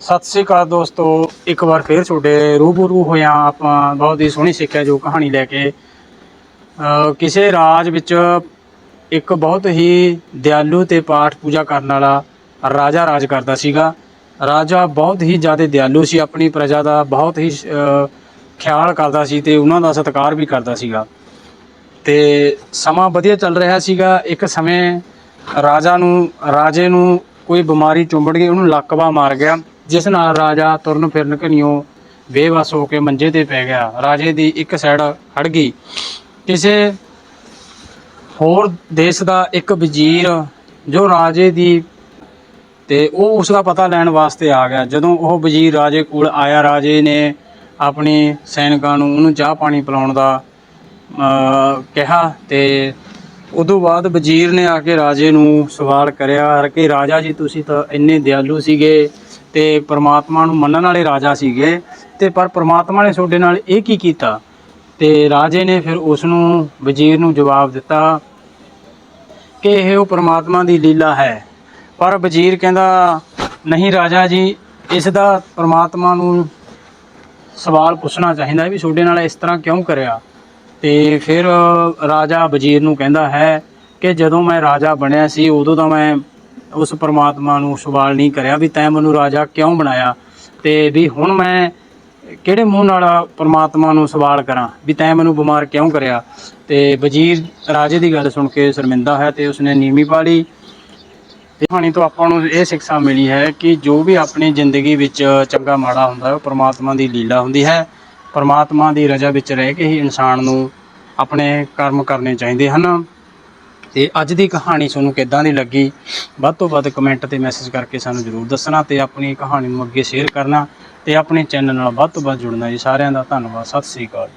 ਸਤਿ ਸ੍ਰੀ ਅਕਾਲ ਦੋਸਤੋ, ਇੱਕ ਵਾਰ ਫੇਰ ਤੁਹਾਡੇ ਰੂਬਰੂ ਹੋਇਆ ਆਪਾਂ ਬਹੁਤ ਹੀ ਸੋਹਣੀ ਸਿੱਖਿਆ ਜੋ ਕਹਾਣੀ ਲੈ ਕੇ ਕਿਸੇ ਰਾਜ ਵਿੱਚ ਇੱਕ ਬਹੁਤ ਹੀ ਦਿਆਲੂ ਤੇ ਪਾਠ ਪੂਜਾ ਕਰਨ ਵਾਲਾ ਰਾਜਾ ਰਾਜ ਕਰਦਾ ਸੀਗਾ। ਰਾਜਾ ਬਹੁਤ ਹੀ ਜ਼ਿਆਦਾ ਦਿਆਲੂ ਸੀ, ਆਪਣੀ ਪ੍ਰਜਾ ਦਾ ਬਹੁਤ ਹੀ ਖਿਆਲ ਕਰਦਾ ਸੀ ਤੇ ਉਹਨਾਂ ਦਾ ਸਤਿਕਾਰ ਵੀ ਕਰਦਾ ਸੀਗਾ। ਤੇ ਸਮਾਂ ਵਧੀਆ ਚੱਲ ਰਿਹਾ ਸੀਗਾ, ਇੱਕ ਸਮੇਂ ਰਾਜਾ ਨੂੰ, ਰਾਜੇ ਨੂੰ ਕੋਈ ਬਿਮਾਰੀ ਚੁੰਬੜ ਗਈ, ਉਹਨੂੰ ਲੱਕਵਾ ਮਾਰ ਗਿਆ। ਜਿਸ ਨਾਲ ਰਾਜਾ ਤੁਰਨ ਫਿਰਨ ਘਣੀਓ ਬੇਵਸ ਹੋ ਕੇ ਮੰਜੇ ਤੇ ਪੈ ਗਿਆ। ਰਾਜੇ ਦੀ ਇੱਕ ਸਾਈਡ ਹੜ ਗਈ। ਕਿਸੇ ਹੋਰ ਦੇਸ਼ ਦਾ ਇੱਕ ਵਜ਼ੀਰ ਜੋ ਰਾਜੇ ਦੀ ਤੇ ਉਹ ਉਸ ਦਾ ਪਤਾ ਲੈਣ ਵਾਸਤੇ ਆ ਗਿਆ। ਜਦੋਂ ਉਹ ਵਜ਼ੀਰ ਰਾਜੇ ਕੋਲ ਆਇਆ ਰਾਜੇ ਨੇ ਆਪਣੇ ਸੈਨਿਕਾਂ ਨੂੰ ਉਹਨੂੰ ਚਾਹ ਪਾਣੀ ਪਿਲਾਉਣ ਦਾ ਅ, ਕਿਹਾ ਤੇ ਉਦੋਂ ਬਾਅਦ ਵਜ਼ੀਰ ਨੇ ਆ ਕੇ ਰਾਜੇ ਨੂੰ ਸਵਾਲ ਕਰਿਆ ਕਿ ਰਾਜਾ ਜੀ ਤੁਸੀਂ ਤਾਂ ਇੰਨੇ ਦਿਆਲੂ ਸੀਗੇ। ਤੇ ਪ੍ਰਮਾਤਮਾ ਨੂੰ ਮੰਨਣ ਵਾਲੇ ਰਾਜਾ ਸੀਗੇ ਤੇ ਪਰ ਪ੍ਰਮਾਤਮਾ ਨੇ ਤੁਹਾਡੇ ਨਾਲ ਇਹ ਕੀ ਕੀਤਾ? ਤੇ ਰਾਜੇ ਨੇ ਫਿਰ ਉਸ ਨੂੰ ਵਜ਼ੀਰ ਨੂੰ ਜਵਾਬ ਦਿੱਤਾ ਕਿ ਇਹ ਉਹ ਪ੍ਰਮਾਤਮਾ ਦੀ ਲੀਲਾ ਹੈ। ਪਰ ਵਜ਼ੀਰ ਕਹਿੰਦਾ, ਨਹੀਂ ਰਾਜਾ ਜੀ, ਇਸ ਦਾ ਪ੍ਰਮਾਤਮਾ ਨੂੰ ਸਵਾਲ ਪੁੱਛਣਾ ਚਾਹੀਦਾ ਵੀ ਤੁਹਾਡੇ ਨਾਲ ਇਸ ਤਰ੍ਹਾਂ ਕਿਉਂ ਕਰਿਆ? ਤੇ ਫਿਰ ਰਾਜਾ ਵਜ਼ੀਰ ਨੂੰ ਕਹਿੰਦਾ ਹੈ ਕਿ ਜਦੋਂ ਮੈਂ ਰਾਜਾ ਬਣਿਆ ਸੀ ਉਦੋਂ ਤਾਂ ਮੈਂ ਉਸ ਪਰਮਾਤਮਾ ਨੂੰ ਸਵਾਲ ਨਹੀਂ ਕਰਿਆ ਵੀ ਤੈਂ ਮੈਨੂੰ ਰਾਜਾ ਕਿਉਂ ਬਣਾਇਆ? ਤੇ ਵੀ ਹੁਣ ਮੈਂ ਕਿਹੜੇ ਮੂੰਹ ਨਾਲ ਪਰਮਾਤਮਾ ਨੂੰ ਸਵਾਲ ਕਰਾਂ ਵੀ ਤੈਂ ਮੈਨੂੰ ਬਿਮਾਰ ਕਿਉਂ ਕਰਿਆ? ਤੇ ਵਜ਼ੀਰ ਰਾਜੇ ਦੀ ਗੱਲ ਸੁਣ ਕੇ ਸ਼ਰਮਿੰਦਾ ਹੈ ਤੇ ਉਸਨੇ ਨੀਵੀਂ ਪਾ ਲਈ ਤੇ ਕਹਾਣੀ ਤੋਂ ਆਪਾਂ ਨੂੰ ਇਹ ਸਿੱਖਿਆ ਮਿਲੀ ਹੈ ਕਿ ਜੋ ਵੀ ਆਪਣੀ ਜ਼ਿੰਦਗੀ ਵਿੱਚ ਚੰਗਾ ਮਾੜਾ ਹੁੰਦਾ ਹੈ, ਉਹ ਪਰਮਾਤਮਾ ਦੀ ਲੀਲਾ ਹੁੰਦੀ ਹੈ। ਪਰਮਾਤਮਾ ਦੀ ਰਜ਼ਾ ਵਿੱਚ ਰਹਿ ਕੇ ਹੀ ਇਨਸਾਨ ਨੂੰ ਆਪਣੇ ਕਰਮ ਕਰਨੇ ਚਾਹੀਦੇ ਹਨ। ਤੇ ਅੱਜ ਦੀ ਕਹਾਣੀ ਤੁਹਾਨੂੰ ਕਿੱਦਾਂ ਦੀ ਲੱਗੀ? ਵੱਧ ਤੋਂ ਵੱਧ ਕਮੈਂਟ ਤੇ ਮੈਸੇਜ ਕਰਕੇ ਸਾਨੂੰ ਜਰੂਰ ਦੱਸਣਾ ਤੇ ਆਪਣੀ ਕਹਾਣੀ ਨੂੰ ਅੱਗੇ ਸ਼ੇਅਰ ਕਰਨਾ ਤੇ ਆਪਣੇ ਚੈਨਲ ਨਾਲ ਵੱਧ ਤੋਂ ਵੱਧ ਜੁੜਨਾ ਜੀ। ਸਾਰਿਆਂ ਦਾ ਧੰਨਵਾਦ, ਸਤਿ ਸ੍ਰੀ ਅਕਾਲ